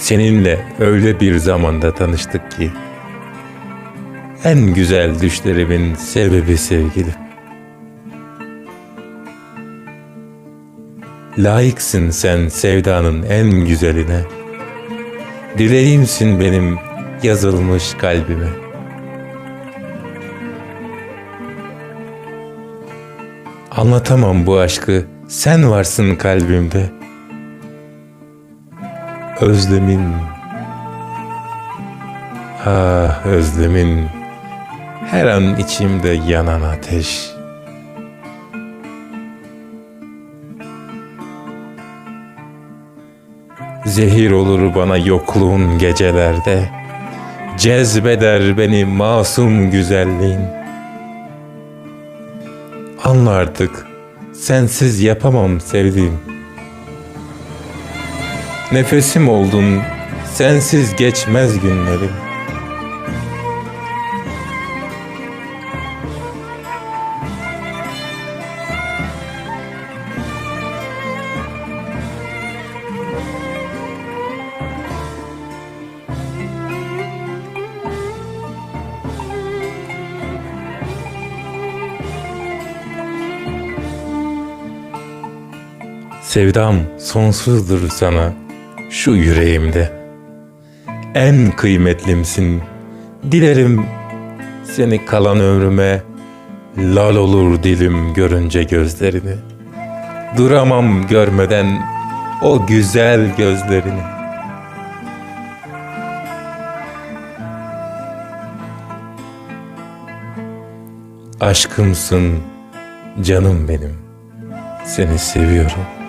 Seninle öyle bir zamanda tanıştık ki en güzel düşlerimin sebebi sevgilim. Layıksın sen sevdanın en güzeline. Dileğimsin benim yazılmış kalbime. Anlatamam bu aşkı, sen varsın kalbimde. Özlemin, ah özlemin, her an içimde yanan ateş. Zehir olur bana yokluğun gecelerde, cezbeder beni masum güzelliğin. Anla sensiz yapamam sevdiğim. Nefesim oldun, sensiz geçmez günlerim. Sevdam sonsuzdur sana şu yüreğimde. En kıymetlimsin. Dilerim seni kalan ömrüme lal olur dilim görünce gözlerini. Duramam görmeden o güzel gözlerini. Aşkımsın canım benim. Seni seviyorum.